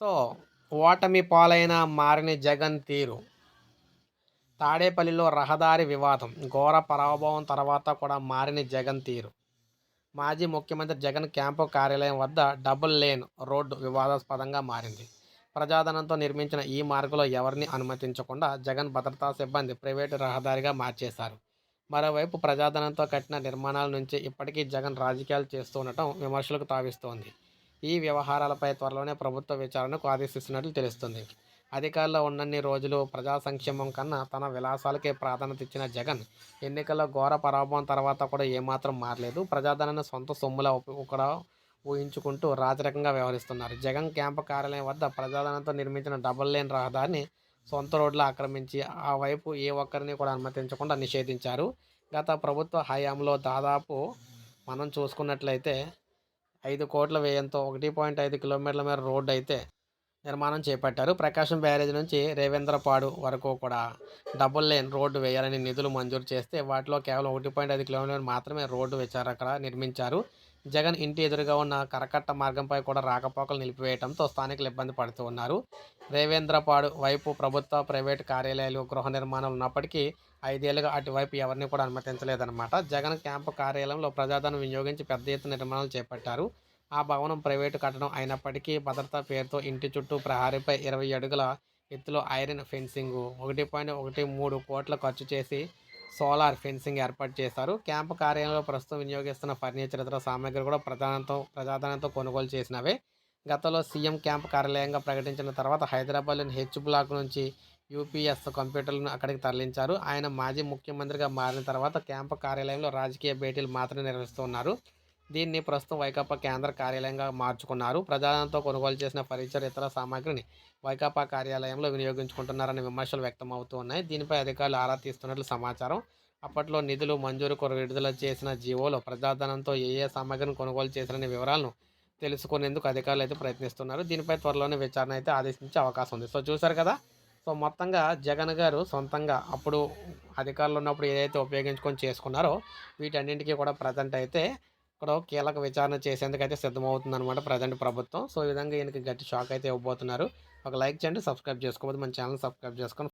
So ఓటమి పాలైన మారిన జగన్ తీరు. తాడేపల్లిలో రహదారి వివాదం ఘోర పరాభవం తర్వాత కూడా మారిన జగన్ తీరు. మాజీ ముఖ్యమంత్రి జగన్ క్యాంపు కార్యాలయం వద్ద డబుల్ లేన్ రోడ్డు వివాదాస్పదంగా మారింది. ప్రజాధనంతో నిర్మించిన ఈ మార్గంలో ఎవరిని అనుమతించకుండా జగన్ భద్రతా సిబ్బంది ప్రైవేటు రహదారిగా మార్చేశారు. మరోవైపు ప్రజాధనంతో కట్టిన నిర్మాణాల నుంచి ఇప్పటికీ జగన్ రాజకీయాలు చేస్తూ ఉండటం విమర్శలకు తావిస్తోంది. ఈ వ్యవహారాలపై త్వరలోనే ప్రభుత్వ విచారణకు ఆదేశిస్తున్నట్లు తెలుస్తుంది. అధికారంలో ఉన్నన్ని రోజులు ప్రజా సంక్షేమం కన్నా తన విలాసాలకే ప్రాధాన్యత ఇచ్చిన జగన్ ఎన్నికల్లో ఘోర పరాభవం తర్వాత కూడా ఏమాత్రం మారలేదు. ప్రజాధనాన్ని సొంత సొమ్ముల కూడా ఊహించుకుంటూ రాజరకంగా వ్యవహరిస్తున్నారు. జగన్ క్యాంపు కార్యాలయం వద్ద ప్రజాధనంతో నిర్మించిన డబుల్ లేన్ రహదారిని సొంత రోడ్లు ఆక్రమించి ఆ వైపు ఏ ఒక్కరిని కూడా అనుమతించకుండా నిషేధించారు. గత ప్రభుత్వ హయాంలో దాదాపు మనం చూసుకున్నట్లయితే ఐదు కోట్ల వ్యయంతో ఒకటి పాయింట్ ఐదు కిలోమీటర్ల మేర రోడ్డు అయితే నిర్మాణం చేపట్టారు. ప్రకాశం బ్యారేజ్ నుంచి రేవేంద్రపాడు వరకు కూడా డబుల్ లేన్ రోడ్డు వేయాలని నిధులు మంజూరు చేస్తే వాటిలో కేవలం ఒకటి పాయింట్ ఐదు కిలోమీటర్లు మాత్రమే రోడ్డు వచ్చారు అక్కడ నిర్మించారు. జగన్ ఇంటి ఎదురుగా ఉన్న కరకట్ట మార్గంపై కూడా రాకపోకలు నిలిపివేయడంతో స్థానికులు ఇబ్బంది పడుతూ ఉన్నారు. రేవేంద్రపాడు వైపు ప్రభుత్వ ప్రైవేటు కార్యాలయాలు గృహ నిర్మాణాలు ఉన్నప్పటికీ ఐదేళ్ళుగా అటువైపు ఎవరిని కూడా అనుమతించలేదన్నమాట. జగన్ క్యాంపు కార్యాలయంలో ప్రజాధనం వినియోగించి పెద్ద ఎత్తున నిర్మాణాలు చేపట్టారు. ఆ భవనం ప్రైవేటు కట్టడం అయినప్పటికీ భద్రతా పేరుతో ఇంటి చుట్టూ ప్రహారీపై ఇరవై అడుగుల ఎత్తులో ఐరన్ ఫెన్సింగ్ ఒకటి పాయింట్ ఒకటి మూడు కోట్ల ఖర్చు చేసి సోలార్ ఫెన్సింగ్ ఏర్పాటు చేశారు. క్యాంపు కార్యాలయంలో ప్రస్తుతం వినియోగిస్తున్న ఫర్నిచర్ ఇతర సామాగ్రి కూడా ప్రధానంతో ప్రజాధనంతో కొనుగోలు చేసినవే. గతంలో సీఎం క్యాంప్ కార్యాలయంగా ప్రకటించిన తర్వాత హైదరాబాద్లోని హెచ్ బ్లాక్ నుంచి యూపీఎస్ కంప్యూటర్లను అక్కడికి తరలించారు. ఆయన మాజీ ముఖ్యమంత్రిగా మారిన తర్వాత క్యాంపు కార్యాలయంలో రాజకీయ భేటీలు మాత్రమే నిర్వహిస్తున్నారు దీన్ని ప్రస్తుతం వైకాపా కేంద్ర కార్యాలయంగా మార్చుకున్నారు. ప్రజాధనంతో కొనుగోలు చేసిన ఫర్నిచర్ ఇతర సామాగ్రిని వైకాపా కార్యాలయంలో వినియోగించుకుంటున్నారనే విమర్శలు వ్యక్తమవుతూ ఉన్నాయి దీనిపై అధికారులు ఆరా తీస్తున్నట్లు సమాచారం. అప్పట్లో నిధులు మంజూరు విడుదల చేసిన జీవోలో ప్రజాధనంతో ఏ ఏ సామాగ్రిని కొనుగోలు చేశారనే వివరాలను తెలుసుకునేందుకు అధికారులు అయితే ప్రయత్నిస్తున్నారు. దీనిపై త్వరలోనే విచారణ అయితే ఆదేశించే అవకాశం ఉంది. సో చూసారు కదా? సో మొత్తంగా జగన్ గారు సొంతంగా అప్పుడు అధికారులు ఉన్నప్పుడు ఏదైతే ఉపయోగించుకొని చేసుకున్నారో వీటన్నింటికీ కూడా ప్రజెంట్ అయితే ఇక్కడ కీలక విచారణ చేసేందుకు అయితే సిద్ధమవుతుంది అనమాట ప్రజెంట్ ప్రభుత్వం. సో ఈ విధంగా ఈయనకి గట్టి షాక్ అయితే ఇవ్వబోతున్నారు. ఒక లైక్ చేయండి సబ్స్క్రైబ్ చేసుకోవద్దు మన ఛానల్ సబ్స్క్రైబ్ చేసుకొని